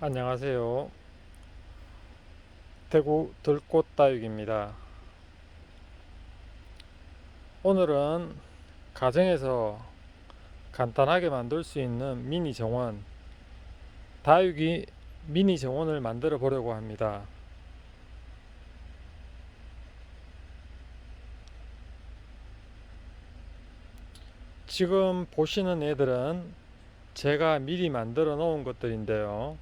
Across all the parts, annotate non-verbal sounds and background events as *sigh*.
안녕하세요. 대구 들꽃다육입니다. 오늘은 가정에서 간단하게 만들 수 있는 미니 정원, 다육이 미니 정원을 만들어 보려고 합니다. 지금 보시는 애들은 제가 미리 만들어 놓은 것들인데요.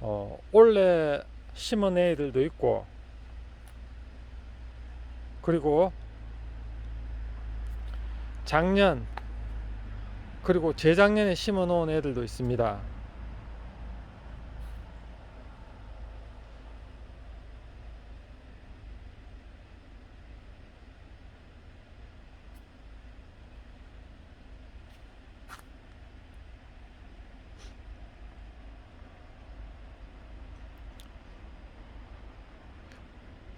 어, 원래 심은 애들도 있고, 그리고 작년, 그리고 재작년에 심어 놓은 애들도 있습니다.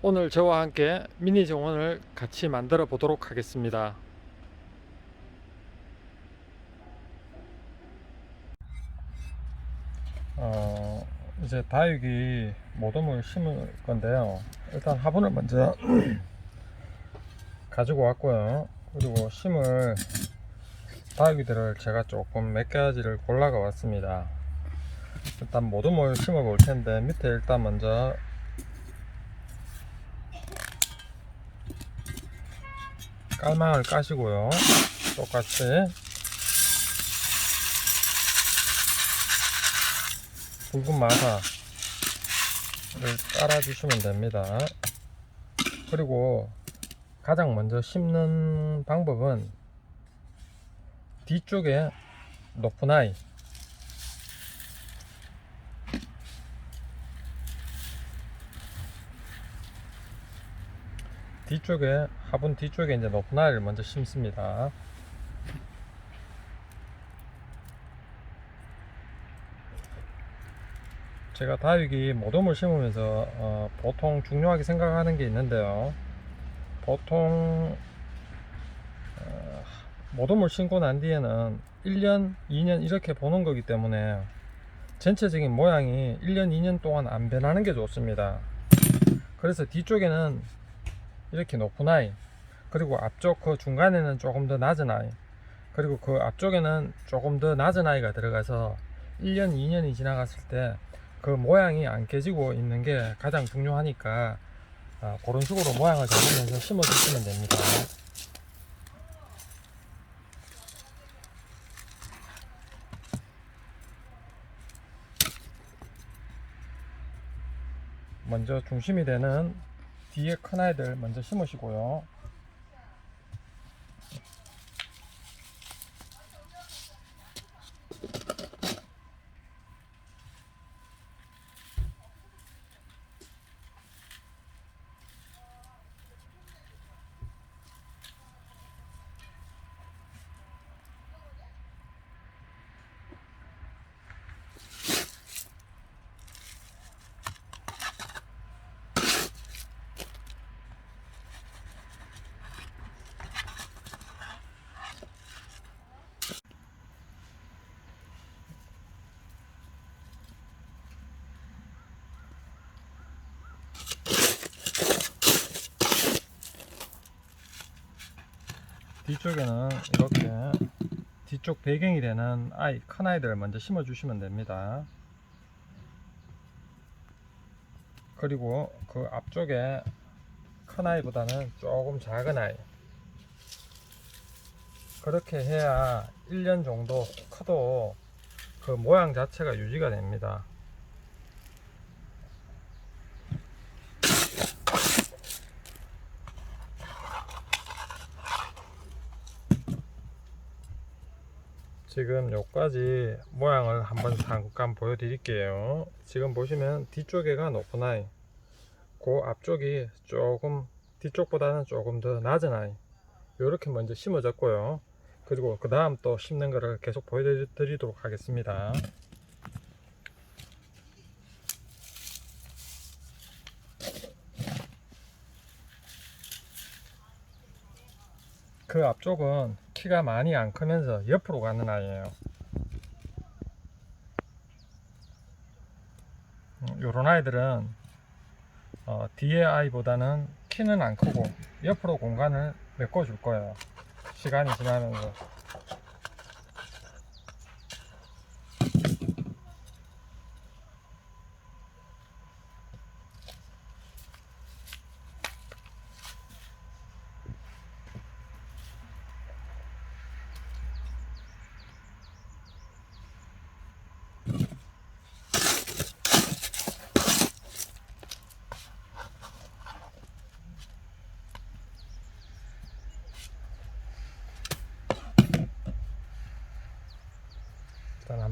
오늘 저와 함께 미니 정원을 같이 만들어 보도록 하겠습니다. 어, 이제 다육이 모둠을 심을 건데요. 일단 화분을 먼저 *clears throat* 가지고 왔고요. 그리고 심을 다육이들을 제가 조금 몇 가지를 골라가 왔습니다. 일단 모둠을 심어 볼 텐데 밑에 일단 먼저 깔망을 까시고요. 똑같이 붉은 마사를 깔아주시면 됩니다. 그리고 가장 먼저 심는 방법은 뒤쪽에 높은 아이 뒤쪽에 화분 뒤쪽에 이제 아이를 먼저 심습니다. 제가 다육이 모둠을 심으면서 어, 보통 중요하게 생각하는 게 있는데요. 보통 어, 모둠을 심고 난 뒤에는 1년, 2년 이렇게 보는 거기 때문에 전체적인 모양이 1년, 2년 동안 안 변하는 게 좋습니다. 그래서 뒤쪽에는 이렇게 높은 아이. 그리고 앞쪽 그 중간에는 조금 더 낮은 아이. 그리고 그 앞쪽에는 조금 더 낮은 아이가 들어가서 1년 2년이 지나갔을 때 그 모양이 안 깨지고 있는 게 가장 중요하니까 아, 그런 식으로 모양을 잡으면서 심어 주시면 됩니다. 먼저 중심이 되는 뒤에 큰 아이들 먼저 심으시고요. 뒤쪽에는 이렇게 뒤쪽 배경이 되는 아이 큰 아이들 먼저 심어 주시면 됩니다. 그리고 그 앞쪽에 큰 아이보다는 조금 작은 아이 그렇게 해야 1년 정도 커도 그 모양 자체가 유지가 됩니다. 지금 여기까지 모양을 한번 잠깐 보여드릴게요. 지금 보시면 뒤쪽에가 높은 아이, 그 앞쪽이 조금 뒤쪽보다는 조금 더 낮은 아이. 이렇게 먼저 심어졌고요. 그리고 그 다음 또 심는 거를 계속 보여드리도록 하겠습니다. 그 앞쪽은 키가 많이 안 크면서 옆으로 가는 아이예요. 음, 요런 아이들은 어, 뒤에 아이보다는 키는 안 크고 옆으로 공간을 메꿔줄 거예요. 시간이 지나면서.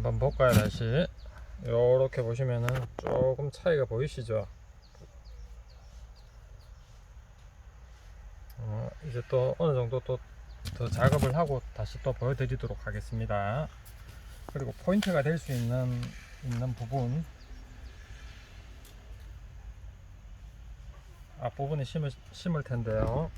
한번 볼까요 다시 이렇게 보시면은 조금 차이가 보이시죠? 어, 이제 또 어느 정도 또 더 작업을 하고 다시 또 보여드리도록 하겠습니다. 그리고 포인트가 될 수 있는 있는 부분. 앞부분에 심을, 심을 텐데요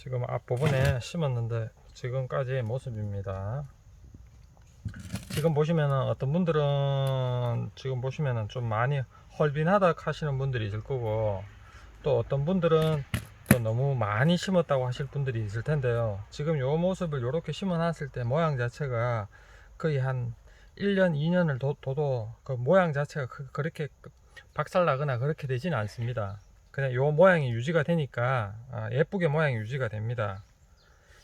지금 앞부분에 심었는데 지금까지의 모습입니다. 지금 보시면은 어떤 분들은 지금 보시면은 좀 많이 헐빈하다 하시는 분들이 있을 거고 또 어떤 분들은 또 너무 많이 심었다고 하실 분들이 있을 텐데요. 지금 요 모습을 이렇게 심어 놨을 때 모양 자체가 거의 한 1년, 2년을 도, 도도 그 모양 자체가 그- 그렇게 박살 나거나 그렇게 되지는 않습니다. 그냥 요 모양이 유지가 되니까 아, 예쁘게 모양이 유지가 됩니다.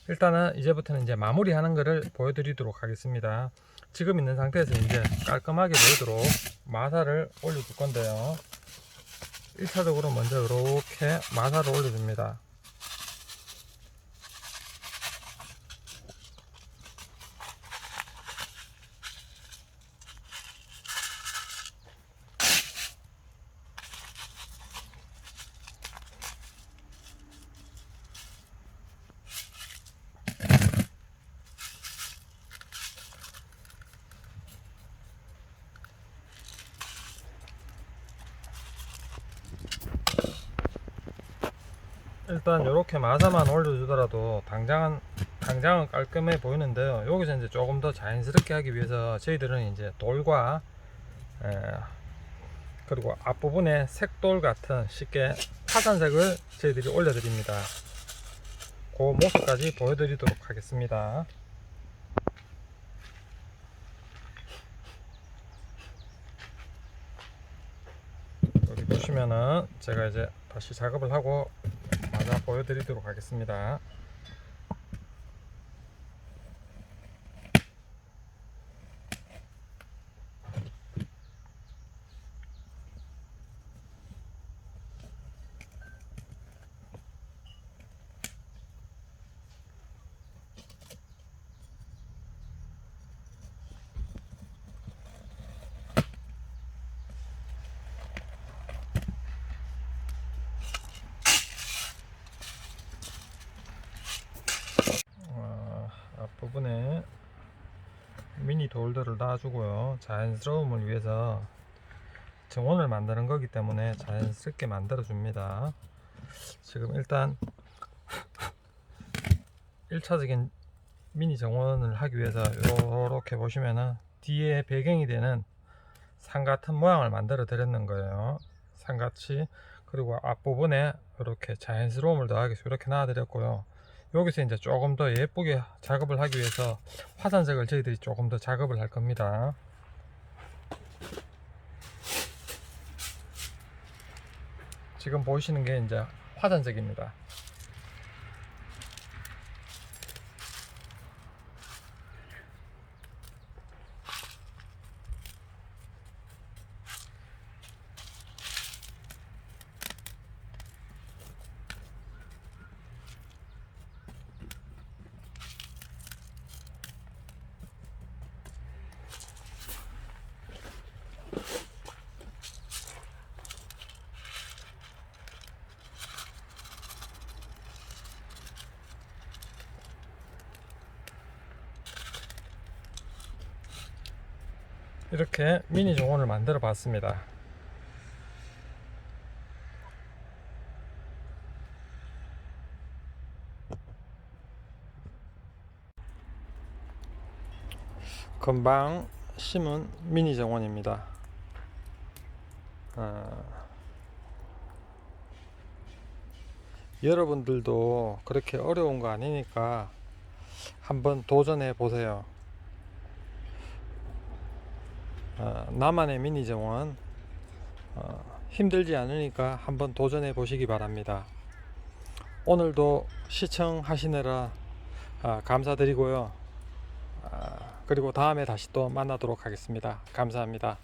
일단은 이제부터는 이제 마무리하는 것을 보여드리도록 하겠습니다. 지금 있는 상태에서 이제 깔끔하게 보이도록 마사를 올려줄 건데요. 1차적으로 먼저 이렇게 마사를 올려줍니다. 일단 이렇게 마사만 올려주더라도 당장은 당장은 깔끔해 보이는데요. 여기서 이제 조금 더 자연스럽게 하기 위해서 저희들은 이제 돌과 에, 그리고 앞부분에 색돌 같은 쉽게 화산색을 저희들이 올려드립니다. 그 모습까지 보여드리도록 하겠습니다. 여기 보시면은 제가 이제 다시 작업을 하고 마저 보여드리도록 하겠습니다. 어, 앞 부분에 미니 돌들을 놔주고요. 자연스러움을 위해서 정원을 만드는 거기 때문에 자연스럽게 만들어 줍니다. 지금 일단 *laughs* 1차적인 미니 정원을 하기 위해서 이렇게 보시면은 뒤에 배경이 되는 산 같은 모양을 만들어 드렸는 거예요. 산같이 그리고 앞부분에 이렇게 자연스러움을 더하기 위해서 이렇게 놔 드렸고요. 여기서 이제 조금 더 예쁘게 작업을 하기 위해서 화산색을 저희들이 조금 더 작업을 할 겁니다. 지금 보시는 게 이제 화산색입니다. 이렇게 미니 정원을 만들어 봤습니다. 금방 심은 미니 정원입니다. 어, 여러분들도 그렇게 어려운 거 아니니까 한번 도전해 보세요. 어, 나만의 미니 정원 어, 힘들지 않으니까 한번 도전해 보시기 바랍니다. 오늘도 시청하시느라 아, 감사드리고요. 아, 그리고 다음에 다시 또 만나도록 하겠습니다. 감사합니다.